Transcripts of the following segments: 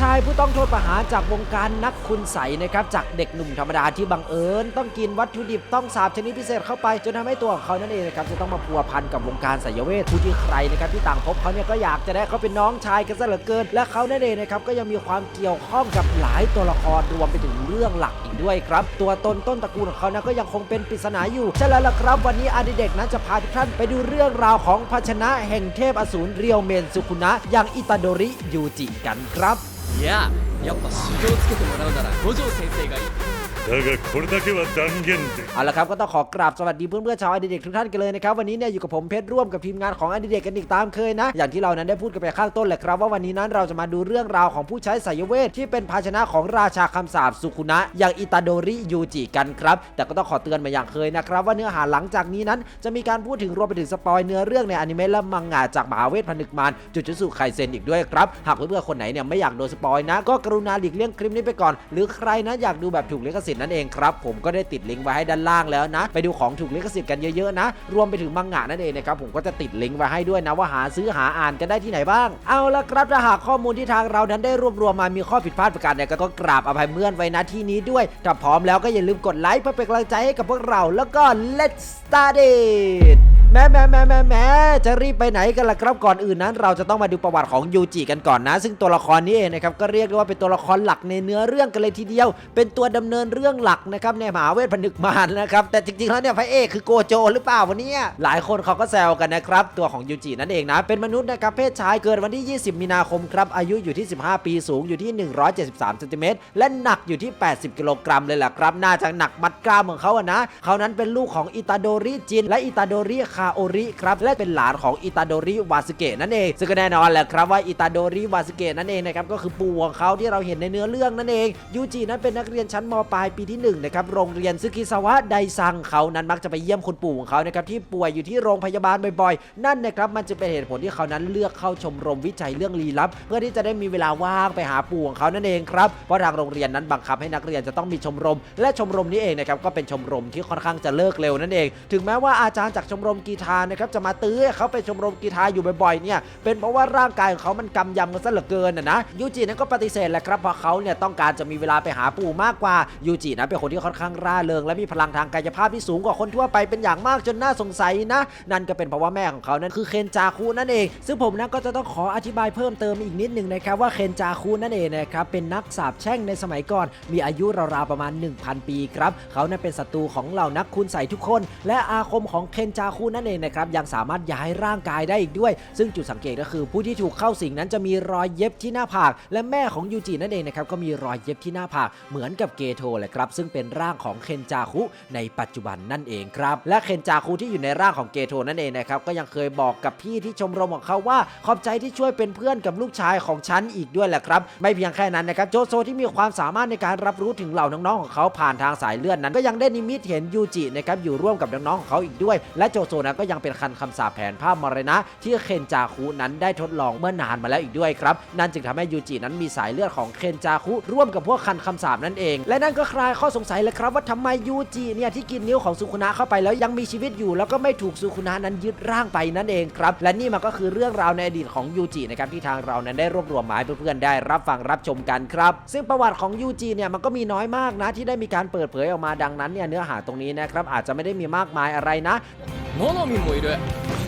ชายผู้ต้องโทษประหารจากวงการนักคุณใสนะครับจากเด็กหนุ่มธรรมดาที่บังเอิญ ต้องกินวัตถุดิบต้องสาบชนิดพิเศษเข้าไป จนทำให้ตัวของเขานั่นเองนะครับจะต้องมาพัวพันกับวงการไสยเวทผู้ที่ใครนะครับที่ต่างพบเขาเนี่ยก็อยากจะได้เขาเป็นน้องชายกันซะเหลือเกิน และเขานั่นเองนะครับก็ยังมีความเกี่ยวข้องกับหลายตัวละครรวมไปถึงเรื่องหลักอีกด้วยครับ ตัวตนต้นตระกูลของเขานะก็ยังคงเป็นปริศนาอยู่ใช่แล้วล่ะครับ วันนี้อาดิเด็กนั้นจะพาทุกท่านไปดูเรื่องราวของภาชนะแห่งเทพอสูรเรียวเมนสุคุนะอย่างอิตาโดริยูจิกันครับ いややっぱ修行つけてもらうなら五条先生がいい。だがこれだけは断言で เอาละครับก็ต้องขอกราบสวัสดีเพื่อนๆชาวอดิเด็กทุกท่านกันเลยนะครับวันนี้เนี่ยอยู่กับผมเพชรร่วมกับทีมงานของอดิเด็กกันอีกตามเคยนะ อย่างที่เรานั้นได้พูดกันไปข้างต้นแหละครับว่าวันนี้นั้นเราจะมาดูเรื่องราวของผู้ใช้สายเวทที่เป็นภาชนะของราชาคำสาปสุคุนะอย่างอิตาโดริยูจิกันครับแต่ก็ต้องขอเตือนมาอย่างเคยนะครับว่าเนื้อหาหลังจากนี้นั้นจะมีการพูดถึงรวมไปถึงสปอยเนื้อเรื่องในอนิเมะและมังงะจากมหาเวทผนึกมารจุจุสุไคเซนอีกด้วยครับหากเพื่อนๆคนไหนเนี่ยไม่อยากโดนสปอยนะ ก็กรุณาหลีกเลี่ยงคลิปนี้ไปก่อน หรือใครนะอยากดูแบบถูกลิขสิทธิ์ นั่นเองครับ ผมก็ได้ติดลิงก์ไว้ให้ด้านล่างแล้วนะ ไปดูของถูกลิขสิทธิ์กันเยอะๆนะ รวมไปถึงมังงะนั่นเองนะครับผมก็จะติดลิงก์ไว้ให้ด้วยนะว่าหาซื้อหาอ่านกันได้ที่ไหนบ้าง เอาละครับถ้าหากข้อมูลที่ทางเรานั้นได้รวบรวมมามีข้อผิดพลาดประการใดก็ต้องกราบอภัยเมื่อนไว้นะที่นี้ด้วยถ้าพร้อมแล้วก็อย่าลืมกดไลค์เพื่อเป็นกำลังใจให้กับพวกเราแล้วก็ let's start it แม่แม่แม่แม่แม่จะรีบไปไหนกันล่ะครับก่อนอื่นนั้น เราจะต้องมาดูประวัติของยูจิกันก่อนนะ ซึ่งตัวละครนี้เองนะครับก็เรียกได้ว่าเป็นตัวละครหลักในเนื้อเรื่องกันเลยทีเดียว เป็นตัวดำเนินเรื่องหลักนะครับในมหาเวทผนึกมารนะครับแต่จริงๆแล้วเนี่ยพระเอกคือโกโจหรือเปล่าวันนี้หลายคนเขาก็แซวกันนะครับตัวของยูจินั่นเองนะเป็นมนุษย์นะครับเพศชายเกิดวันที่ 20 มีนาคมครับอายุอยู่ที่ 15 ปีสูงอยู่ที่ 173เซนติเมตรและหนักอยู่ที่ 80 กิโลกรัมเลยแหละครับน่าจะหนักมัดกล้ามของเขาอะนะเขานั้นเป็นลูกของอิตาโดริจิน และอิตาโดริคคาโอริครับและเป็นหลานของอิตาโดริวาสเกะนั่นเอง ซึ่งก็แน่นอนแหละครับว่าอิตาโดริวาสเกะนั่นเองนะครับก็คือปู่ของเขาที่เราเห็นในเนื้อเรื่องนั่นเองยูจินั้นเป็นนักเรียนชั้นมปลายปีที่1นะครับโรงเรียนซึกิซาวะไดซังเขานั้นมักจะไปเยี่ยมคุณปู่ของเขานะครับที่ป่วยอยู่ที่โรงพยาบาลบ่อยๆ นั่นนะครับมันจะเป็นเหตุผลที่เขานั้นเลือกเข้าชมรมวิจัยเรื่องลี้ลับ เพื่อที่จะได้มีเวลาว่างไปหาปู่ของเขานั่นเองครับเพราะทางโรงเรียนนั้นบังคับให้นักเรียนจะต้องมีชมรม และชมรมนี้เองนะครับก็เป็นชมรมที่ค่อนข้างจะเลิกเร็วนั่นเอง ถึงแม้ว่าอาจารย์จากชมรมกีฬานะครับจะมาตื้อเขาไปชมรมกีฬาอยู่บ่อยๆเนี่ยเป็นเพราะว่าร่างกายของเขามันกำยำกันซะเหลือเกินนะยูจินั้นก็ปฏิเสธแหละครับเพราะเขาเนี่ยต้องการจะมีเวลาไปหาปู่มากกว่ายูจินั้นเป็นคนที่ค่อนข้างร่าเริงและมีพลังทางกายภาพที่สูงกว่าคนทั่วไปเป็นอย่างมากจนน่าสงสัยนะ นั่นก็เป็นเพราะว่าแม่ของเขานั้นคือเคนจาคุนั่นเอง ซึ่งผมนะก็จะต้องขออธิบายเพิ่มเติมอีกนิดหนึ่งนะครับว่าเคนจาคุนั่นเองนะครับเป็นนักสาบแช่งในสมัยก่อน มีอายุราวๆประมาณ 1,000 ปีครับเขานั้นเป็นศัตรูของเหล่านักคุณใส่ทุกคน และอาคมของเคนจาคุนนเองนะครับยังสามารถย้ายร่างกายได้อีกด้วย ซึ่งจุดสังเกตก็คือผู้ที่ถูกเข้าสิงนั้นจะมีรอยเย็บที่หน้าผาก และแม่ของยูจินั่นเองนะครับก็มีรอยเย็บที่หน้าผากเหมือนกับเกโทแหละครับซึ่งเป็นร่างของเคนจาคุในปัจจุบันนั่นเองครับและเคนจาคุที่อยู่ในร่างของเกโทนั่นเองนะครับก็ยังเคยบอกกับพี่ที่ชมรมของเขาว่า ขอบใจที่ช่วยเป็นเพื่อนกับลูกชายของฉันอีกด้วยแหละครับ ไม่เพียงแค่นั้นนะครับโจโซที่มีความสามารถในการรับรู้ถึงเหล่าน้องๆของเขาผ่านทางสายเลือดนั้น ก็ยังได้นิมิตเห็นยูจินะครับอยู่ร่วมกับน้องๆของเขาอีกด้วย และโจโซนั้นก็ยังเป็นคันคำสาปแผนภาพมรณะ ที่เคนจาคุนั้นได้ทดลองเมื่อนานมาแล้วอีกด้วยครับ นั่นจึงทำให้ยูจินั้นมีสายเลือดของเคนจาคุร่วมกับพวกคันคำสาปนั่นเอง และนั่นก็คลายข้อสงสัยเลยครับว่าทำไมยูจิเนี่ยที่กินนิ้วของสุคุนะเข้าไปแล้วยังมีชีวิตอยู่ แล้วก็ไม่ถูกสุคุนะนั้นยึดร่างไปนั่นเองครับและนี่มันก็คือเรื่องราวในอดีตของยูจินะครับที่ทางเรานั้นได้รวบรวมมาให้เพื่อนๆได้รับฟังรับชมกันครับซึ่งประวัติของยูจิเนี่ยมันก็มีน้อยมากนะที่ได้มีการเปิดเผยออกมาดังนั้นเนี่ยเนื้อหาตรงนี้นะครับอาจจะไม่ได้มีมากมายอะไรนะモノミンもいる。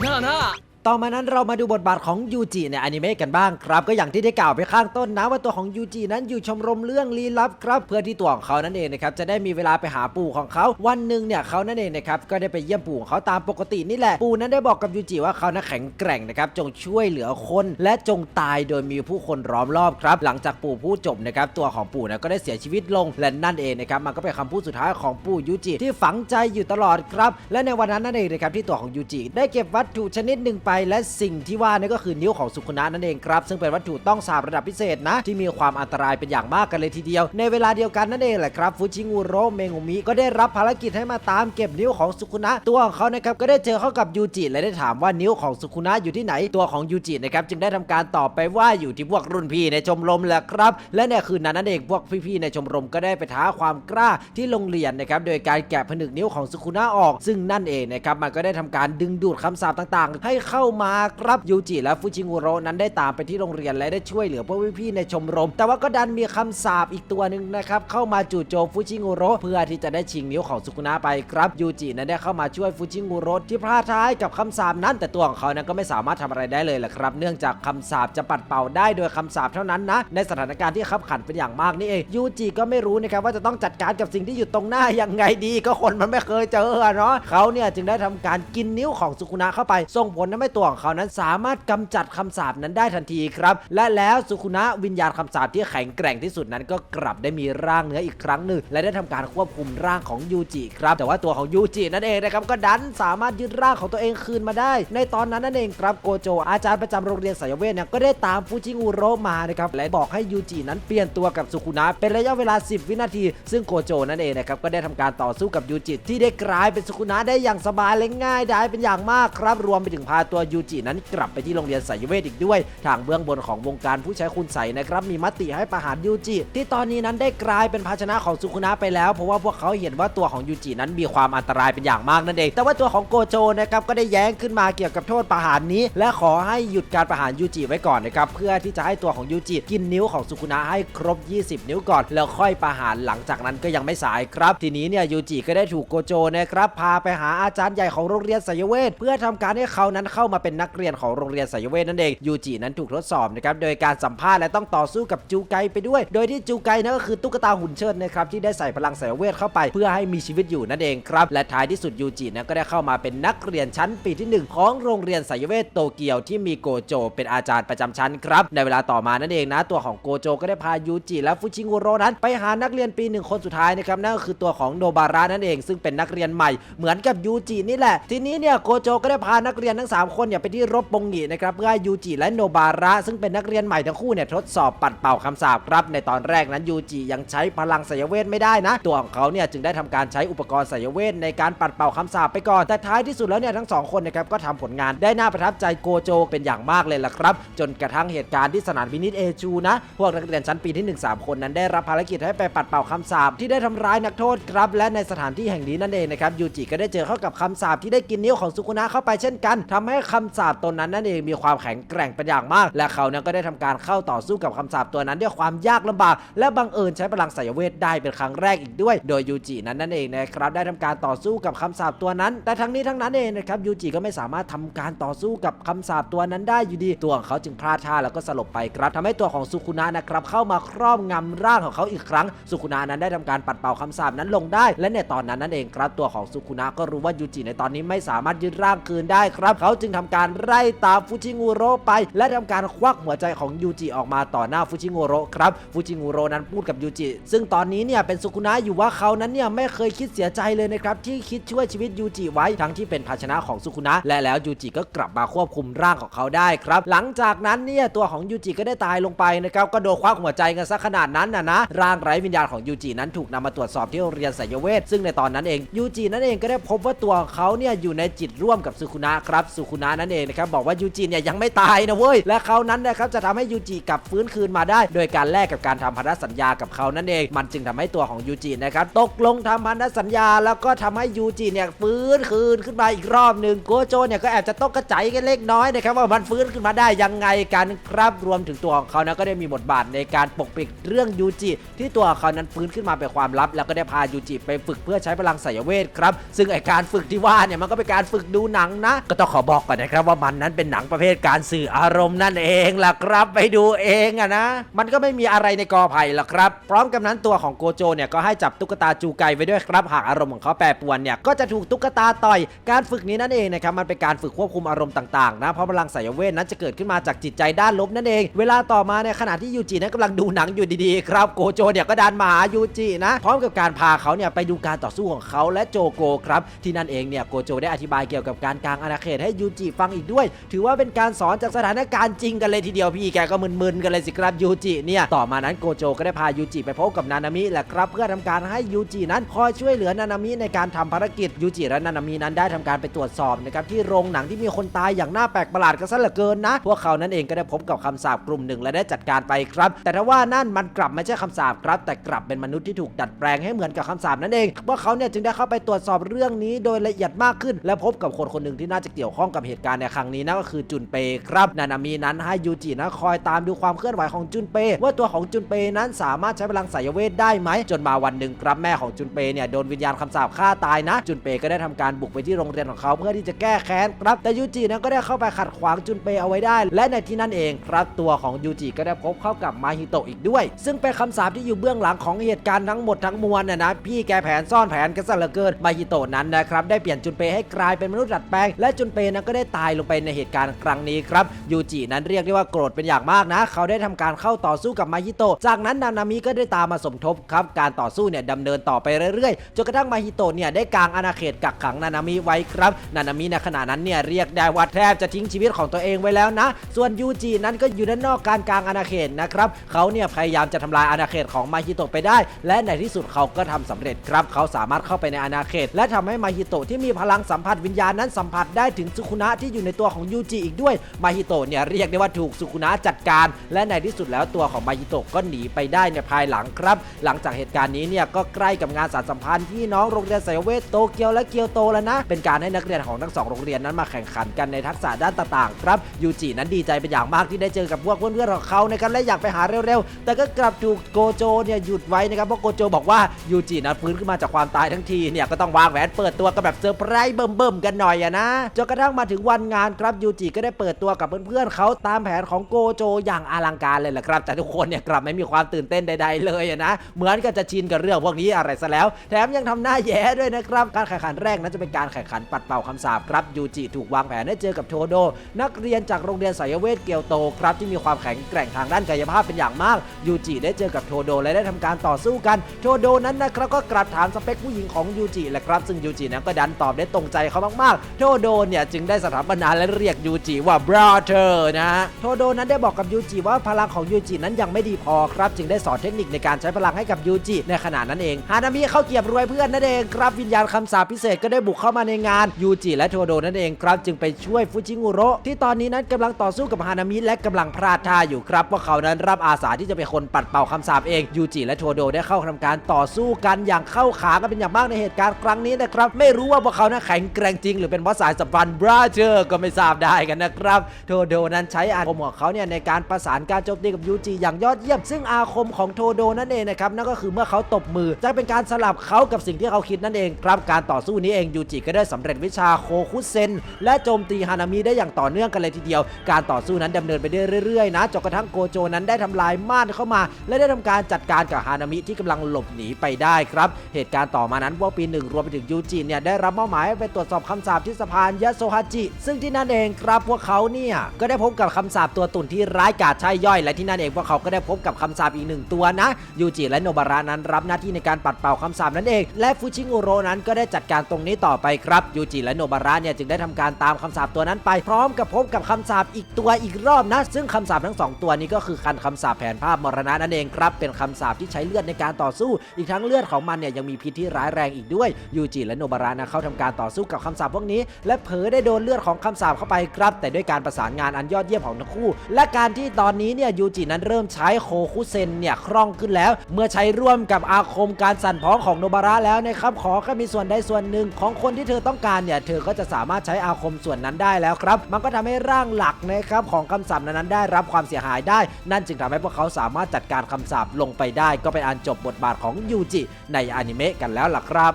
なあなあ。 ต่อมานั้นเรามาดูบทบาทของยูจิในอนิเมะกันบ้างครับ ก็อย่างที่ได้กล่าวไปข้างต้นนะว่าตัวของยูจินั้นอยู่ชมรมเรื่องลี้ลับครับ เพื่อที่ตัวของเขานั่นเองนะครับจะได้มีเวลาไปหาปู่ของเขาวันหนึ่งเนี่ยเขานั่นเองนะครับก็ได้ไปเยี่ยมปู่ของเขาตามปกตินี่แหละปู่นั้นได้บอกกับยูจิว่าเขานั้นแข็งแกร่งนะครับจงช่วยเหลือคน และจงตายโดยมีผู้คนล้อมรอบครับ หลังจากปู่พูดจบนะครับตัวของปู่นะก็ได้เสียชีวิตลงและนั่นเองนะครับมันก็เป็นคำพูดสุดท้ายของปู่ยูจิที่ฝังใจอยู่ตลอดครับและในวันนั้นนั่นเองนะครับที่ตัวของยูจิได้เก็บวัตถุชนิดหนึ่งไปและสิ่งที่ว่านี่ก็คือนิ้วของสุคุนะนั่นเองครับซึ่งเป็นวัตถุต้องสาบระดับพิเศษนะ ที่มีความอันตรายเป็นอย่างมากกันเลยทีเดียว ในเวลาเดียวกันนั่นเองแหละครับฟูชิงูโร่เมงุมิก็ได้รับภารกิจให้มาตามเก็บนิ้วของสุคุนะตัวของเขานะครับก็ได้เจอเข้ากับยูจิและได้ถามว่านิ้วของสุคุนะอยู่ที่ไหนตัวของยูจินะครับจึงได้ทำการตอบไปว่าอยู่ที่พวกรุ่นพี่ในชมรมแหละครับ และในคืนนั้นนั่นเองพวกพี่ๆในชมรมก็ได้ไปท้าความกล้าที่โรงเรียนนะครับโดยการแกะผนึกนิ้วของสุคุนะออก ซึ่งนั่นเองนะครับมันก็ได้ทำการดึงดูดคำสาปต่างๆ ให้เข้าามาครับยูจิและฟูจิงุโรนั้นได้ตามไปที่โรงเรียนและได้ช่วยเหลือพวกพี่ๆในชมรม แต่ว่าก็ดันมีคำสาปอีกตัวหนึ่งนะครับเข้ามาจู่โจมฟูจิงุโรเพื่อที่จะได้ชิงนิ้วของสุกุนะไปครับยูจินั้นได้เข้ามาช่วยฟูจิงุโรที่พลาดท้ายกับคำสาปนั้น แต่ตัวของเขานั้นก็ไม่สามารถทำอะไรได้เลยแหละครับ เนื่องจากคำสาปจะปัดเป่าได้โดยคำสาปเท่านั้นนะในสถานการณ์ที่ขับขันเป็นอย่างมากนี่เองยูจิก็ไม่รู้นะครับว่าจะต้องจัดการกับสิ่งที่อยู่ตรงหน้ายังไงดี ก็คนมันไม่เคยเจอเนาะเขาเนี่ยจึงได้ทำการกินนิ้วของสุกุนะเข้าไปส่งผลทำให้ตัวของเขานั้นสามารถกำจัดคำสาปนั้นได้ทันทีครับ และแล้วสุกุนะวิญญาณคำสาปที่แข็งแกร่งที่สุดนั้นก็กลับได้มีร่างเนื้ออีกครั้งหนึ่ง และได้ทำการควบคุมร่างของยูจิครับ แต่ว่าตัวของยูจินั่นเองนะครับก็ดันสามารถยึดร่างของตัวเองคืนมาได้ ในตอนนั้นนั่นเองครับโกโจ อาจารย์ประจำโรงเรียนสายเวทเนี่ยก็ได้ตามฟูจิงูโรมานะครับและบอกให้ยูจินั้นเปลี่ยนตัวกับสุกุนะเป็นระยะเวลา 10 วินาที ซึ่งโกโจนั่นเองนะครับก็ได้ทำการต่อสู้กับยูจิที่ได้กลายเป็นสุกุนะได้อย่างสบายและง่ายดายเป็นอย่างมากครับรวมไปถึงพาตัวยูจินั้นกลับไปที่โรงเรียนสายเวทอีกด้วย ทางเบื้องบนของวงการผู้ใช้คุณใสนะครับมีมติให้ประหารยูจิที่ตอนนี้นั้นได้กลายเป็นภาชนะของสุกุนะไปแล้วเพราะว่าพวกเขาเห็นว่าตัวของยูจินั้นมีความอันตรายเป็นอย่างมากนั่นเองแต่ว่าตัวของโกโจนะครับก็ได้แย้งขึ้นมาเกี่ยวกับโทษประหารนี้ และขอให้หยุดการประหารยูจิไว้ก่อนนะครับเพื่อที่จะให้ตัวของยูจิกินนิ้วของสุกุนะให้ครบ 20 นิ้วก่อน แล้วค่อยประหารหลังจากนั้นก็ยังไม่สายครับ ทีนี้เนี่ยยูจิก็ได้ถูกโกโจนะครับพาไปหาอาจารย์ใหญ่ของโรงเรียนสายเวทเพื่อทำการให้เขานั้นเข้ามาเป็นนักเรียนของโรงเรียนสายเวทนั่นเองยูจินั้นถูกทดสอบนะครับโดยการสัมภาษณ์และต้องต่อสู้กับจูไกไปด้วย โดยที่จูไกนั่นก็คือตุ๊กตาหุ่นเชิดนะครับที่ได้ใส่พลังสายเวทเข้าไป เพื่อให้มีชีวิตอยู่นั่นเองครับและท้ายที่สุดยูจินั้นก็ได้เข้ามาเป็นนักเรียนชั้นปีที่หนึ่งของโรงเรียนสายเวทโตเกียวที่มีโกโจ เป็นอาจารย์ประจำชั้นครับในเวลาต่อมานั่นเองนะ ตัวของโกโจก็ได้พายูจิและฟุชิงุโร่นั้น ไปหานักเรียนปีหนึ่งคนสุดท้ายนะครับนั่นก็คือตัวของโนบาระนั่นเอง ซึ่งเป็นนักเรียนใหม่เหมือนกับยูจินี่แหละทีนี้เนี่ยโกโจก็ได้พานักเรียนทั้ง 3 คนเนี่ยไปที่รบบงหงีนะครับเพื่อยูจิและโนบาระ ซึ่งเป็นนักเรียนใหม่ทั้งคู่เนี่ยทดสอบปัดเป่าคำสาปครับ ในตอนแรกนั้นยูจิยังใช้พลังสายเวทไม่ได้นะ ตัวของเขาเนี่ยจึงได้ทำการใช้อุปกรณ์สายเวทในการปัดเป่าคำสาปไปก่อนแต่ท้ายที่สุดแล้วเนี่ยทั้งสองคนนะครับก็ทำผลงานได้น่าประทับใจโกโจเป็นอย่างมากเลยล่ะครับ จนกระทั่งเหตุการณ์ที่สนามพินิจเอชูนะพวกนักเรียนชั้นปีที่ 1 3 คนนั้นได้รับภารกิจให้ไปปัดเป่าคำสาปที่ได้ทำร้ายนักโทษครับ และในสถานที่แห่งนี้นั่นเองนะครับยูจิก็ได้เจอเข้ากับคำสาปที่ได้กินนิ้วของสุกุนะเข้าไปเช่นกันทำให้คำสาปตนนั้นนั่นเองมีความแข็งแกร่งเป็นอย่างมาก และเขานี่ยก็ได้ทำการเข้าต่อสู้กับคำสาปตัวนั้นด้วยความยากลำบาก และบังเอิญใช้พลังสายเวทได้เป็นครั้งแรกอีกด้วย โดยยูจินั้นนั่นเองนะครับได้ทำการต่อสู้กับคำสาปตัวนั้น แต่ทั้งนี้ทั้งนั้นเองนะครับยูจิก็ไม่สามารถทำการต่อสู้กับคำสาปตัวนั้นได้อยู่ดีตัวของเขาจึงพลาดท่าแล้วก็สลบไปครับทำให้ตัวของสุคุนะนะครับเข้ามาครอบงำร่างของเขาอีกครั้ง สุคุนะนั้นได้ทำการปัดเป่าคำสาปนั้นลงได้ และในตอนนั้นนั่นเองครับตัวของสุคุนะก็รู้ว่ายูจิในตอนนี้ไม่สามารถยึดร่างคืนได้ครับ เขาจึงททำการไล่ตามฟูจิงูโร่ไป และทำการควักหัวใจของยูจิออกมาต่อหน้าฟูจิงูโร่ครับฟูจิงูโร่นั้นพูดกับยูจิ ซึ่งตอนนี้เนี่ยเป็นสุคุนะอยู่ว่าเขานั้นเนี่ยไม่เคยคิดเสียใจเลยนะครับที่คิดช่วยชีวิตยูจิไว้ทั้งที่เป็นภาชนะของสุคุนะและแล้วยูจิก็กลับมาควบคุมร่างของเขาได้ครับหลังจากนั้นเนี่ยตัวของยูจิก็ได้ตายลงไปนะครับก็โดนควักหัวใจกันซะขนาดนั้นนะนะร่างไร้วิญญาณของยูจินั้นถูกนำมาตรวจสอบที่โรงเรียนสายเวทซึ่งในตอนนั้นเองยูจินั่นเองก็ได้พบว่าตัวของเขาเนี่ยอยู่ในจิตร่วมกับสุคุนะครับสุคุนะนั่นเองนะครับบอกว่ายูจิเนี่ยยังไม่ตายนะเว้ยและเขานั้นนะครับจะทำให้ยูจิกลับฟื้นคืนมาได้ โดยการแลกกับการทำพันธสัญญากับเขานั่นเอง มันจึงทำให้ตัวของยูจินะครับตกลงทำพันธสัญญา แล้วก็ทำให้ยูจิเนี่ยฟื้นคืนขึ้นมาอีกรอบหนึ่งโกโจเนี่ยก็แอบจะตกกระจายกันเล็กน้อยนะครับว่ามันฟื้นขึ้นมาได้ยังไงกันครับรวมถึงตัวของเขานะก็ได้มีบทบาทในการปกปิดเรื่องยูจิที่ตัวเขานั้นฟื้นขึ้นมาเป็นความลับ แล้วก็ได้พายูจิไปฝึกเพื่อใช้พลังสายเวทครับซึ่งไอการฝึกที่ว่าเนี่ยมันก็เป็นการฝึกดูหนังนะ ก็ต้องขอบอกก่อนะครับว่ามันนั้นเป็นหนังประเภทการสื่ออารมณ์นั่นเองล่ะครับ ไปดูเองอะนะ มันก็ไม่มีอะไรในกอไผ่หรอกครับ พร้อมกับนั้นตัวของโกโจเนี่ยก็ให้จับตุ๊กตาจูไกไว้ด้วยครับ หากอารมณ์ของเขาแปรปรวนเนี่ยก็จะถูกตุ๊กตาต่อย การฝึกนี้นั่นเองนะครับมันเป็นการฝึกควบคุมอารมณ์ต่างๆนะเพราะพลังสายเวทนั้นจะเกิดขึ้นมาจากจิตใจด้านลบนั่นเอง เวลาต่อมาในขณะที่ยูจินั้นกำลังดูหนังอยู่ดีๆครับโกโจเนี่ยก็ดันมาหายูจินะ พร้อมกับการพาเขาเนี่ยไปดูการต่อสู้ของเขาและโจโกครับที่นั่นเองเนี่ยโกโจได้อธิบายเกี่ยวกับการกางอาณาเขตให้ยูจฟังอีกด้วย ถือว่าเป็นการสอนจากสถานการณ์จริงกันเลยทีเดียวพี่แกก็มึนๆกันเลยสิครับยูจิเนี่ยต่อมานั้นโกโจก็ได้พายูจิไปพบกับนานามิแหละครับเพื่อทำการให้ยูจินั้นคอยช่วยเหลือนานามิในการทำภารกิจยูจิและนานามินั้นได้ทำการไปตรวจสอบนะครับที่โรงหนังที่มีคนตายอย่างน่าแปลกประหลาดกันซะเหลือเกินนะพวกเขานั้นเองก็ได้พบกับคำสาปกลุ่มหนึ่งและได้จัดการไปครับ แต่ถ้าว่านั่นมันกลับไม่ใช่คำสาปครับ แต่กลับเป็นมนุษย์ที่ถูกดัดแปลงให้เหมือนกับคำสาปนั่นเองพวกเขาเนี่ยจึงได้เข้าไปตรวจสอบเรื่องนี้โดยละเอียดมากขึ้น และพบกับคนคนหนึ่งที่น่าจะเกี่ยวข้องกับเหตุการณ์ในครั้งนี้นั่นก็คือจุนเปครับนานามินั้นให้ยูจินั้นคอยตามดูความเคลื่อนไหวของจุนเป ว่าตัวของจุนเปนั้นสามารถใช้พลังสายเวทได้ไหมจนมาวันหนึ่งครับแม่ของจุนเปเนี่ยโดนวิญญาณคำสาปฆ่าตายนะ จุนเปก็ได้ทำการบุกไปที่โรงเรียนของเขาเพื่อที่จะแก้แค้นครับแต่ยูจินั้นก็ได้เข้าไปขัดขวางจุนเปเอาไว้ได้ และในที่นั่นเองครับตัวของยูจิก็ได้พบเข้ากับมาฮิโตะอีกด้วย ซึ่งเป็นคำสาปที่อยู่เบื้องหลังของเหตุการณ์ทั้งหมดทั้งมวลนะนะพี่แกแผนซ่อนแผนกันซะเหลือเกินมาฮิโตะนั้นนะครับได้เปลี่ยนจุนเปให้กลายเป็นมนุษย์ดัดแปลงและจุนเปนั้นก็ได้ตายลงไปในเหตุการณ์ครั้งนี้ครับยูจินั้นเรียกได้ว่าโกรธเป็นอย่างมากนะ เขาได้ทำการเข้าต่อสู้กับมาฮิโตะจากนั้นนานามิก็ได้ตามมาสมทบครับ การต่อสู้เนี่ยดำเนินต่อไปเรื่อยๆจนกระทั่งมาฮิโตะเนี่ยได้กางอาณาเขตกักขังนานามิไว้ครับนานามิในขณะนั้นเนี่ยเรียกได้ว่าแทบจะทิ้งชีวิตของตัวเองไว้แล้วนะ ส่วนยูจินั้นก็อยู่ด้านนอกการกางอาณาเขตนะครับเขาเนี่ยพยายามจะทำลายอาณาเขตของมาฮิโตะไปได้ และในที่สุดเขาก็ทำสำเร็จครับ เขาสามารถเข้าไปในอาณาเขต และทำให้มาฮิโตะที่มีพลังสัมผัสวิญญาณนั้นสัมผัสได้ถึงสุคุนะที่อยู่ในตัวของยูจิอีกด้วย มาฮิโตะเนี่ยเรียกได้ว่าถูกสุคุนะจัดการ และในที่สุดแล้วตัวของมาฮิโตะก็หนีไปได้ในภายหลังครับ หลังจากเหตุการณ์นี้เนี่ยก็ใกล้กับงานสารสัมพันธ์ที่น้องโรงเรียนไซเวทโตเกียวและเกียวโตแล้วนะ เป็นการให้นักเรียนของทั้งสองโรงเรียนนั้นมาแข่งขันกันในทักษะด้านต่างๆครับยูจินั้นดีใจเป็นอย่างมากที่ได้เจอกับพวกเพื่อนๆของเขานะครับและอยากไปหาเร็วๆ แต่ก็กลับถูกโกโจเนี่ยหยุดไว้นะครับเพราะโกโจบอกว่ายูจินั้นฟื้นขึ้นมาจากความตายทั้งทีเนี่ยก็ต้องวางแผนเปิดตัวกันแบบเซอร์ไพรส์เบิ่มๆกันหน่อยอะนะจนกระทั่งมาถึงวันงานครับยูจิก็ได้เปิดตัวกับเพื่อนๆเขาตามแผนของโกโจอย่างอลังการเลยแหละครับ แต่ทุกคนเนี่ยกลับไม่มีความตื่นเต้นใดๆเลยนะเหมือนกับจะชินกับเรื่องพวกนี้อะไรซะแล้ว แถมยังทำหน้าแย่ด้วยนะครับ การแข่งขันแรกนั้นจะเป็นการแข่งขันปัดเป่าคำสาปครับยูจิถูกวางแผนให้เจอกับโทโด นักเรียนจากโรงเรียนสายเวทเกียวโตครับที่มีความแข็งแกร่งทางด้านกายภาพเป็นอย่างมากยูจิได้เจอกับโทโดและได้ทำการต่อสู้กันโทโดนั้นนะครับก็กลับถามสเปคผู้หญิงของยูจิแหละครับซึ่งยูจินั้นก็ดันตอบได้ตรงใจเขามากๆโทโดเนี่ยจึงได้สถาปนาและเรียกยูจิว่า brother นะโทโดนั้นได้บอกกับยูจิว่าพลังของยูจินั้นยังไม่ดีพอครับจึงได้สอนเทคนิคในการใช้พลังให้กับยูจิในขณะนั้นเองฮานามิเข้าเกียบรวยเพื่อนนั่นเองครับวิญญาณคำสาปพิเศษก็ได้บุกเข้ามาในงานยูจิและโทโดนั่นเองครับจึงไปช่วยฟูจิงุโระที่ตอนนี้นั้นกำลังต่อสู้กับฮานามิและกำลังพลาดท่าอยู่ครับว่าเขานั้นรับอาสาที่จะเป็นคนปัดเป่าคำสาปเองยูจิและโทโดได้เข้าทำการต่อสู้กันอย่างเข้าขากันเป็นอย่างมากในเหตุการณ์ครั้งนี้นะครับไม่รู้ว่าพวกเขานั้นแข็งแกร่งจริงหรือเป็นเพราะสายสัมพันธ์บราเธอร์ก็ไม่ทราบได้กันนะครับโทโดนั้นใช้อาคมของเขาเนี่ยในการประสานการโจมตีกับยูจิอย่างยอดเยี่ยม ซึ่งอาคมของโทโดนั่นเองนะครับนั่นก็คือเมื่อเขาตบมือจะเป็นการสลับเขากับสิ่งที่เขาคิดนั่นเองครับการต่อสู้นี้เองยูจิก็ได้สำเร็จวิชาโคคุเซนและโจมตีฮานามิได้อย่างต่อเนื่องกันเลยทีเดียว การต่อสู้นั้นดำเนินไปได้เรื่อยๆนะจนกระทั่งโกโจนั้นได้ทำลายม่านเข้ามา และได้ทำการจัดการกับฮานามิที่กำลังหลบหนีไปได้ครับ เหตุการณ์ต่อมานั้นพวกปีหนึ่งรวมไปถึงยูจิเนี่ยได้รับมอบหมายไปตรวจสอบคำสาปที่สะพานยะโซฮาจิซึ่งที่นั่นเองครับพวกเขาเนี่ยก็ได้พบกับคำสาปตัวตุ่นที่ร้ายกาจใช่ย่อย และที่นั่นเองพวกเขาก็ได้พบกับคำสาปอีกหนึ่งตัวนะยูจิและโนบาระนั้นรับหน้าที่ในการปัดเป่าคำสาปนั่นเอง และฟูชิงุโรนั้นก็ได้จัดการตรงนี้ต่อไปครับยูจิและโนบาระเนี่ยจึงได้ทำการตามคำสาปตัวนั้นไปพร้อมกับพบกับคำสาปอีกตัวอีกรอบนะ ซึ่งคำสาปทั้งสองตัวนี้ก็คือคันคำสาปแผนภาพมรณะนั่นเองครับเป็นคำสาปที่ใช้เลือดในการต่อสู้ อีกทั้งเลือดของมันเนี่ยยังมีพิษที่ร้ายแรงอีกด้วยยูจิและโนบาระนะเข้าทำการต่อสู้กับคำสาปพวกนี้ และเผลอได้โดนลือดของคำสาปเข้าไปครับ แต่ด้วยการประสานงานอันยอดเยี่ยมของทั้งคู่ และการที่ตอนนี้เนี่ยยูจินั้นเริ่มใช้โคคุเซนเนี่ยคล่องขึ้นแล้ว เมื่อใช้ร่วมกับอาคมการสั่นพ้องของโนบาระแล้วนะครับขอแค่มีส่วนใดส่วนหนึ่งของคนที่เธอต้องการเนี่ยเธอก็จะสามารถใช้อาคมส่วนนั้นได้แล้วครับ มันก็ทำให้ร่างหลักนะครับของคำสาปนั้นได้รับความเสียหายได้ นั่นจึงทำให้พวกเขาสามารถจัดการคำสาปลงไปได้ ก็เป็นอันจบบทบาทของยูจิในอนิเมะกันแล้วล่ะครับ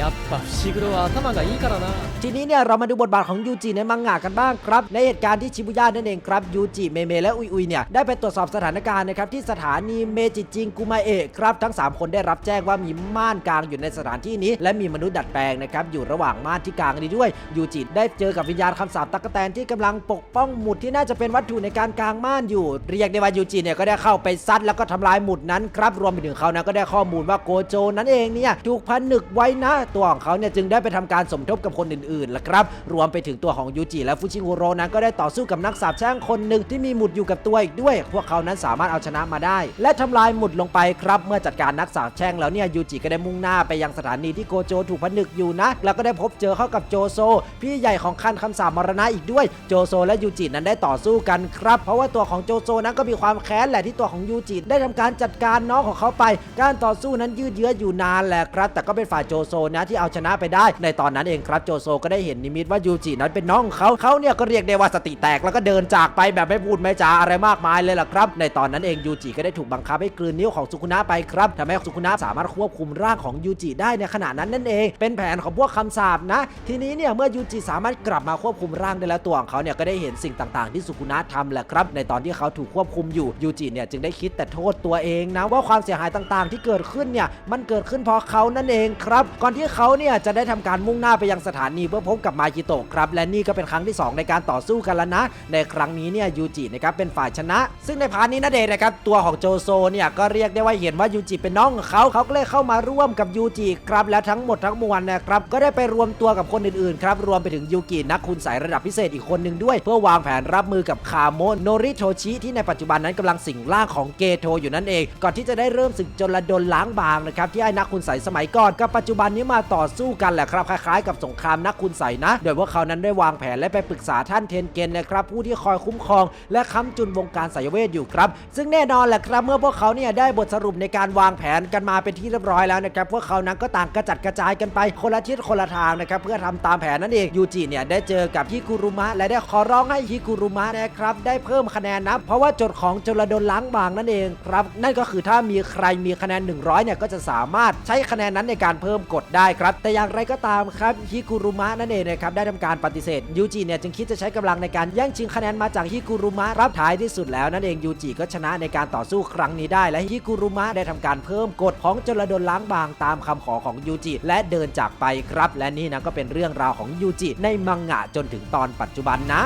やっぱ伏黒は頭がいいからな ทีนี้เนี่ยเรามาดูบทบาทของยูจิในมังงะกันบ้างครับ ในเหตุการณ์ที่ชิบุย่านั่นเองครับยูจิเมเมและอุยอุยเนี่ยได้ไปตรวจสอบสถานการณ์นะครับที่สถานีเมจิจิงกุมาเอะครับทั้ง 3 คนได้รับแจ้งว่ามีม่านกลางอยู่ในสถานที่นี้ และมีมนุษย์ดัดแปลงนะครับอยู่ระหว่างม่านที่กลางนี้ด้วยยูจิได้เจอกับวิญญาณคำสาปตั๊กแตนที่กำลังปกป้องหมุดที่น่าจะเป็นวัตถุในการกลางม่านอยู่ เรียกได้ว่ายูจิเนี่ยก็ได้เข้าไปซัดแล้วก็ทำลายหมุดนั้นครับรวมไปถึงเขานะก็ได้ข้อมูลว่าโกโจนั่นเองเนี่ยถูกพันนึกไว้นะ ตัวของเขาเนี่ยจึงได้ไปทำการสมทบกับคนอื่นๆละครับ รวมไปถึงตัวของยูจิและฟูชิงโฮโรนั้นก็ได้ต่อสู้กับนักสาบแช่งคนหนึ่งที่มีหมุดอยู่กับตัวอีกด้วย พวกเขานั้นสามารถเอาชนะมาได้ และทำลายหมุดลงไปครับ เมื่อจัดการนักสาบแช่งแล้วเนี่ยยูจิก็ได้มุ่งหน้าไปยังสถานีที่โกโจถูกผนึกอยู่นะ แล้วก็ได้พบเจอเข้ากับโจโซ พี่ใหญ่ของคันคำสาปมรณะอีกด้วย โจโซและยูจินั้นได้ต่อสู้กันครับ เพราะว่าตัวของโจโซนั้นก็มีความแค้นแหละที่ตัวของยูจิได้ทำการจัดการน้องของเขาไป การต่อสู้นั้นยืดเยื้ออยู่นานแหละครับ แต่ก็เป็นฝ่ายโจโซนะที่เอาชนะไปได้ ในตอนนั้นเองครับโจโซก็ได้เห็นนิมิตว่ายูจินั้นเป็นน้องเขาเขาเนี่ยก็เรียกได้ว่าสติแตกแล้วก็เดินจากไปแบบไม่พูดไม่จาอะไรมากมายเลยล่ะครับ ในตอนนั้นเองยูจิก็ได้ถูกบังคับให้กลืนนิ้วของสุคุนะไปครับทำให้สุคุนะสามารถควบคุมร่างของยูจิได้ในขณะนั้นนั่นเอง เป็นแผนของพวกคำสาปนะ ทีนี้เนี่ยเมื่อยูจิสามารถกลับมาควบคุมร่างได้แล้วตัวของเขาเนี่ยก็ได้เห็นสิ่งต่างๆ ที่สุคุนะทำแหละครับ ในตอนที่เขาถูกควบคุมอยู่ยูจิเนี่ยจึงได้คิดแต่โทษตัวเองนะว่าความเสียหายต่างๆ ที่เกิดขึ้นเนี่ยมันเกิดขึ้นเพราะเขานั่นเองครับก่อนที่เขาเนี่ยจะได้ทำการมุ่งหน้าไปยังสถานีเพื่อพบกับมาจิโตะครับ และนี่ก็เป็นครั้งที่สองในการต่อสู้กันแล้วนะ ในครั้งนี้เนี่ยยูจินะครับเป็นฝ่ายชนะ ซึ่งในพาร์ทนี้นะเดชน์นะครับตัวของโจโซเนี่ยก็เรียกได้ว่าเห็นว่ายูจิเป็นน้องของเขาเขาก็เลยเข้ามาร่วมกับยูจิครับและทั้งหมดทั้งมวลนะครับก็ได้ไปรวมตัวกับคนอื่นๆครับรวมไปถึงยูกินักคุณสายระดับพิเศษอีกคนหนึ่งด้วย เพื่อวางแผนรับมือกับคาโมโนริโทชิที่ในปัจจุบันนั้นกำลังสิงร่างของเกโทอยู่นั่นเอง ก่อนที่จะได้เริ่มศึกจลดนล้างบางนะครับที่ไอ้นักคุณใสยสมัยก่อนกับปัจจุบันนี้มาต่อสู้กันแหละครับคล้ายๆกับสงครามนักคุณใสยนะ โดยพวกเขานั้นได้วางแผนและไปปรึกษาท่านเทนเกนนะครับผู้ที่คอยคุ้มครอง และค้ำจุนวงการสายเวทอยู่ครับ ซึ่งแน่นอนแหละครับเมื่อพวกเขาเนี่ยได้บทสรุปในการวางแผนกันมาเป็นที่เรียบร้อยแล้วนะครับพวกเขานั้นก็ต่างกระจัดกระจายกันไปคนละทิศคนละทางนะครับเพื่อทำตามแผนนั่นเองยูจิเนี่ยได้เจอกับฮิกุรุมะและได้ขอร้องให้ฮิกุรุมะนะครับได้เพิ่มคะแนนนะเพราะว่าโจทย์ของจลดลล้างบางนั่นเองครับนั่นก็คือถ้ามีใครมีคะแนน 100เนี่ยก็จะสามารถใช้คะแนนนั้นในการเพิ่มกดได้ครับ แต่อย่างไรก็ตามครับฮิกุรุมะนั่นเองนะครับได้ทำการปฏิเสธยูจิเนี่ยจึงคิดจะใช้กำลังในการแย่งชิงคะแนนมาจากฮิกุรุมะรับท้ายที่สุดแล้วนั่นเองยูจิก็ชนะในการต่อสู้ครั้งนี้ได้ และฮิกุรุมะได้ทำการเพิ่มกฎของจลดลล้างบางตามคำขอของยูจิและเดินจากไปครับ และนี่นะก็เป็นเรื่องราวของยูจิในมังงะจนถึงตอนปัจจุบันนะ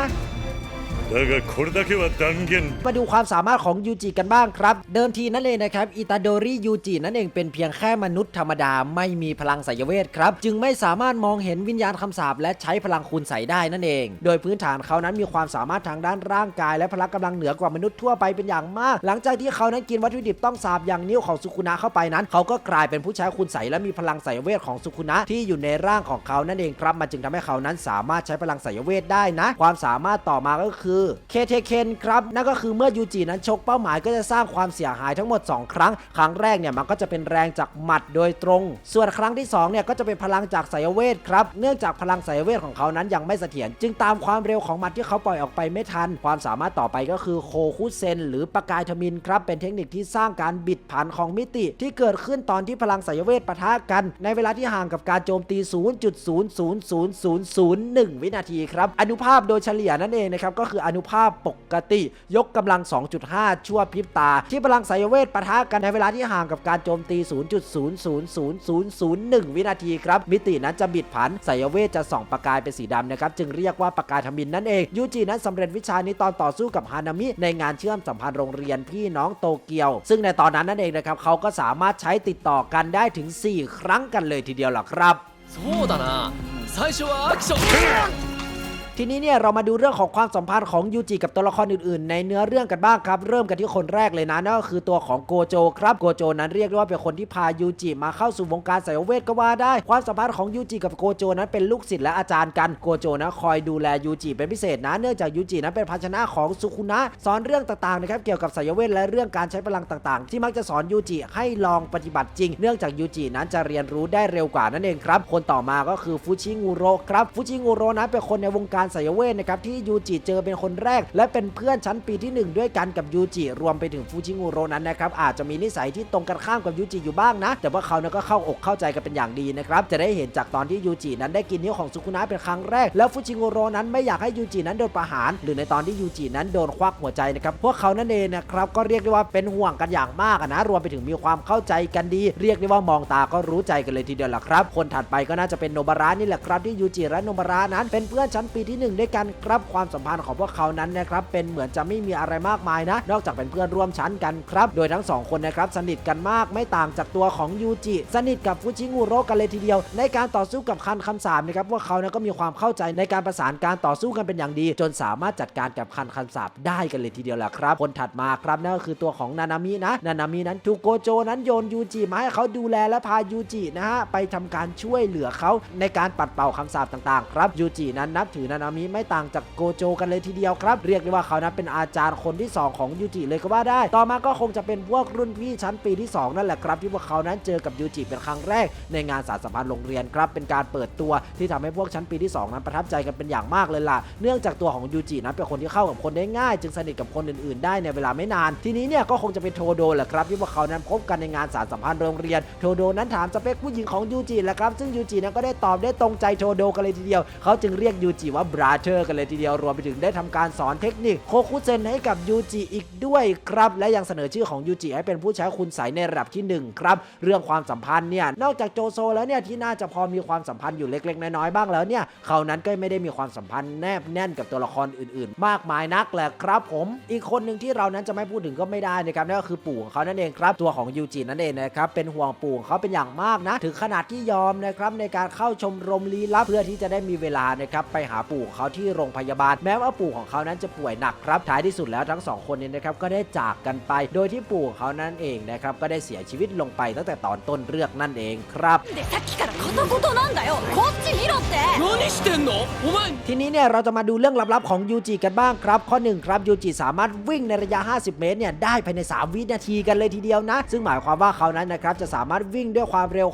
だがこれだけは断言 มาดูความสามารถของยูจิกันบ้างครับ เดิมทีนั่นเองนะครับอิตาโดริยูจินั่นเองเป็นเพียงแค่มนุษย์ธรรมดาไม่มีพลังไสยเวทครับ จึงไม่สามารถมองเห็นวิญญาณคำสาปและใช้พลังคุณใสได้นั่นเอง โดยพื้นฐานเขานั้นมีความสามารถทางด้านร่างกาย และพละกำลังเหนือกว่ามนุษย์ทั่วไปเป็นอย่างมาก หลังจากที่เขานั้นกินวัตถุดิบต้องสาบอย่างนิ้วของสุคุนะเข้าไปนั้น เขาก็กลายเป็นผู้ใช้คุณใสและมีพลังไสยเวทของสุคุนะที่อยู่ในร่างของเขานั่นเองครับมันจึงทำให้เขานั้นสามารถใช้พลังไสยเวทได้นะ ความสามารถต่อมาก็คือ เคเทเคนครับ นั่นก็คือเมื่อยูจินั้นชกเป้าหมายก็จะสร้างความเสียหายทั้งหมด 2 ครั้ง ครั้งแรกเนี่ยมันก็จะเป็นแรงจากหมัดโดยตรง ส่วนครั้งที่2เนี่ยก็จะเป็นพลังจากไสยเวทครับ เนื่องจากพลังไสยเวทของเขานั้นยังไม่เสถียรจึงตามความเร็วของหมัดที่เขาปล่อยออกไปไม่ทัน ความสามารถต่อไปก็คือโคคุเซนหรือประกายทมินครับ เป็นเทคนิคที่สร้างการบิดผันของมิติที่เกิดขึ้นตอนที่พลังไสยเวทปะทะกัน ในเวลาที่ห่างกับการโจมตี 0.0000001 วินาทีครับอนุภาพโดยเฉลี่ยนั่นเองนะครับก็คืออนุภาพปกติ ยกกำลัง 2.5 ชั่วพริบตา ที่พลังไสยเวทปะทะกันในเวลาที่ห่างกับการโจมตี 0.0000001 วินาทีครับ มิตินั้นจะบิดผันไสยเวทจะส่องประกายเป็นสีดำนะครับ จึงเรียกว่าประกายทมินนั่นเอง ยูจินั้นสำเร็จวิชานี้ตอนต่อสู้กับฮานามิ ในงานเชื่อมสัมพันธ์โรงเรียนพี่น้องโตเกียว ซึ่งในตอนนั้นนั่นเองนะครับเขาก็สามารถใช้ติดต่อกันได้ถึง 4 ครั้งกันเลยทีเดียวล่ะครับ そうだな最初はアクション ทีนี้เนี่ยเรามาดูเรื่องของความสัมพันธ์ของยูจิกับตัวละครอื่นๆ ในเนื้อเรื่องกันบ้างครับ เริ่มกันที่คนแรกเลยนะนั่นก็คือตัวของโกโจครับโกโจนั้นเรียกได้ว่าเป็นคนที่พายูจิมาเข้าสู่วงการสายเวทก็ว่าได้ ความสัมพันธ์ของยูจิกับโกโจนั้นเป็นลูกศิษย์และอาจารย์กันโกโจนะคอยดูแลยูจิเป็นพิเศษนะเนื่องจากยูจินั้นเป็นภาชนะของสุคุนะสอนเรื่องต่างๆนะครับเกี่ยวกับสายเวทและเรื่องการใช้พลังต่างๆ ที่มักจะสอนยูจิให้ลองปฏิบัติจริง เนื่องจากยูจินั้นจะเรียนรู้ได้เร็วกว่านั่นเองครับคนต่อมาก็คือฟูชิงูโรครับฟูชิงูโรนั้นเป็นคนในวงการสายเวทนะครับที่ยูจิเจอเป็นคนแรก และเป็นเพื่อนชั้นปีที่หนึ่งด้วยกันกับยูจิรวมไปถึงฟูชิงูโรนั้นนะครับอาจจะมีนิสัยที่ตรงกันข้ามกับยูจิอยู่บ้างนะ แต่ว่าเขานั้นก็เข้าอกเข้าใจกันเป็นอย่างดีนะครับจะได้เห็นจากตอนที่ยูจินั้นได้กินนิ้วของสุคุนะเป็นครั้งแรก แล้วฟูชิงูโรนั้นไม่อยากให้ยูจินั้นโดนประหาร หรือในตอนที่ยูจินั้นโดนควักหัวใจนะครับพวกเขานั่นเองนะครับก็เรียกได้ว่าเป็นห่วงกันอย่างมากนะรวมไปถึงมีความเข้าใจกันดี เรียกได้ว่ามองตาก็รู้ใจกันเลยทีเดียวล่ะครับ คนถัดไปก็น่าจะเป็นโนบาระนี่แหละครับที่ยูจิและโนบาระนั้นเป็นเพื่อนชั้นปีที่หนึ่งด้วยกันครับความสัมพันธ์ของพวกเขานั้นนะครับเป็นเหมือนจะไม่มีอะไรมากมายนะ นอกจากเป็นเพื่อนร่วมชั้นกันครับโดยทั้งสองคนนะครับสนิทกันมากไม่ต่างจากตัวของยูจิสนิทกับฟูชิงูโร่กันเลยทีเดียว ในการต่อสู้กับคันคำสาปนะครับพวกเขานะก็มีความเข้าใจในการประสานการต่อสู้กันเป็นอย่างดี จนสามารถจัดการกับคันคำสาปได้กันเลยทีเดียวแหละครับ คนถัดมาครับนั่นก็คือตัวของนานามินะนานามินั้นถูกโกโจนั้นโยนยูจิมาให้เขาดูแลและพายูจินะฮะไปทำการช่วยเหลือเขาในการปัดเป่าคำสาปต่างๆ ครับยูจินั้นนับถือนานานามิไม่ต่างจากโกโจกันเลยทีเดียวครับ เรียกได้ว่าเขานั้นเป็นอาจารย์คนที่ 2 ของยูจิเลยก็ว่าได้ ต่อมาก็คงจะเป็นพวกรุ่นพี่ชั้นปีที่ 2 นั่นแหละครับ ที่พวกเขานั้นเจอกับยูจิเป็นครั้งแรก ในงานสารสัมพันธ์โรงเรียนครับ เป็นการเปิดตัวที่ทำให้พวกชั้นปีที่ 2 นั้นประทับใจกันเป็นอย่างมากเลยล่ะ เนื่องจากตัวของยูจินั้นเป็นคนที่เข้ากับคนได้ง่าย จึงสนิทกับคนอื่น ๆ ได้ในเวลาไม่นาน ทีนี้เนี่ยก็คงจะเป็นโทโดแหละครับที่พวกเขานั้นพบกันในงานสารสัมพันธ์โรงเรียน โทโดนั้นถามสเปคผู้หญิงของยูจิแหละครับซึ่งยูจินั้นก็ได้ตอบได้ตรงใจโทโดกันเลยทีเดียวเขาจึงเรียกยูจิว่าบราเธอร์กันเลยทีเดียวรวมไปถึงได้ทำการสอนเทคนิคโคคุเซนให้กับยูจิอีกด้วยครับ และยังเสนอชื่อของยูจิให้เป็นผู้ใช้คุณใสยในระดับที่หนึ่งครับ เรื่องความสัมพันธ์เนี่ยนอกจากโจโซแล้วเนี่ยที่น่าจะพอมีความสัมพันธ์อยู่เล็ก ๆ น้อยๆบ้างแล้วเนี่ยเขานั้นก็ไม่ได้มีความสัมพันธ์แนบแน่นกับตัวละครอื่น ๆ มากมายนักแหละครับ ผมอีกคนหนึ่งที่เรานั้นจะไม่พูดถึงก็ไม่ได้นะครับนั่นก็คือปู่ของเขานั่นเองครับ ตัวของยูจินั่นเองนะครับเป็นห่วงปู่ของเขาเป็นอย่างมากนะถึงขนาดที่ยอมนะครับในการเข้าชมรมลี้ลับเพื่อที่จะได้มีเวลานะครับไปหาปูู่่เขาที่โรงพยาบาล แม้ว่าปู่ของเขานั้นจะป่วยหนักครับท้ายที่สุดแล้วทั้งสองคนนี้นะครับก็ได้จากกันไป โดยที่ปู่ของเขานั้นเองนะครับก็ได้เสียชีวิตลงไปตั้งแต่ตอนต้นเรื่องนั่นเองครับทีนี้เนี่ยเราจะมาดูเรื่องลับๆของยูจิกันบ้างครับ ข้อ1ครับยูจิสามารถวิ่งในระยะ 50 เมตรเนี่ยได้ภายใน 3 วินาทีกันเลยทีเดียวนะ ซึ่งหมายความว่าเขานั้นนะครับจะสามารถวิ่งด้วยความเร็ว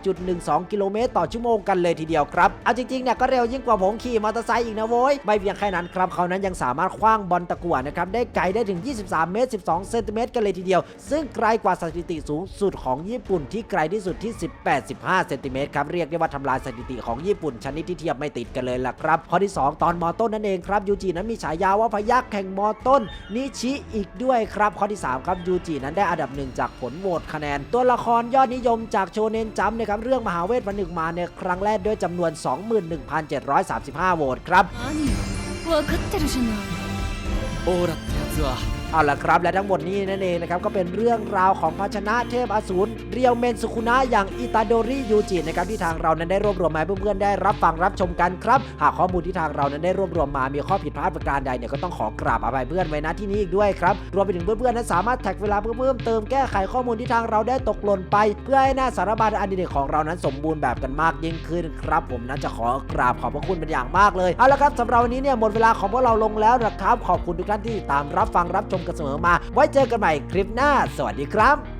60.12 กิโลเมตรต่อชั่วโมงกันเลยทีเดียวครับเอาจริงๆเนี่ยก็เร็วยิ่งกว่าผมขี่มอเตไซค์อีกนะโว้ยไม่เพียงแค่นั้นครับเขานั้นยังสามารถคว้างบอลตะกั่วนะครับได้ไกลได้ถึง 23 เมตร 12 เซนติเมตรกันเลยทีเดียว ซึ่งไกลกว่าสถิติสูงสุดของญี่ปุ่นที่ไกลที่สุดที่ 18-15 เซนติเมตรครับเรียกได้ว่าทำลายสถิติของญี่ปุ่นชนิดที่เทียบไม่ติดกันเลยล่ะครับข้อที่ 2 ตอนมอต้นนั่นเองครับยูจินั้นมีฉายาว่าพยักแห่งมอต้นนิชิอีกด้วยครับข้อที่3ครับยูจินั้นได้อันดับหนึ่งจากผลโหวตคะแนน ตัวละครยอดนิยมจากโชเนนจัมป์นะครับเรื่องมหาเวทวันหนึ่งมาในครั้งแรกด้วยจำนวน 21,735โหวครับ 何よ分かってるじゃないオーラってやつは เอาละครับและทั้งหมดนี้นั่นเองนะครับก็เป็นเรื่องราวของภาชนะเทพอสูรเรียวเมนสุคุนะอย่างอิตาโดริยูจินะครับที่ทางเรานั้นได้รวบรวมมาเพื่อนๆได้รับฟังรับชมกันครับ หากข้อมูลที่ทางเรานั้นได้รวบรวมมามีข้อผิดพลาดประการใดเนี่ยก็ต้องขอกราบอภัยเพื่อนไว้ณที่นี้อีกด้วยครับรวมไปถึงเพื่อนๆนั้นสามารถแท็กเวลาเพื่อเพิ่มเติมแก้ไขข้อมูลที่ทางเราได้ตกหล่นไป เพื่อให้หน้าสารบัญอันดีเด่นของเรานั้นสมบูรณ์แบบกันมากยิ่งขึ้นครับ ผมนั้นจะขอกราบขอบพระคุณเป็นอย่างมากเลยเอาละครับสำหรับวันนี้เนี่ยหมดเวลาของพวกเราลงแล้วนะครับขอบคุณทุกท่านที่ตามรับฟังรับชมกันเสมอมา ไว้เจอกันใหม่คลิปหน้า สวัสดีครับ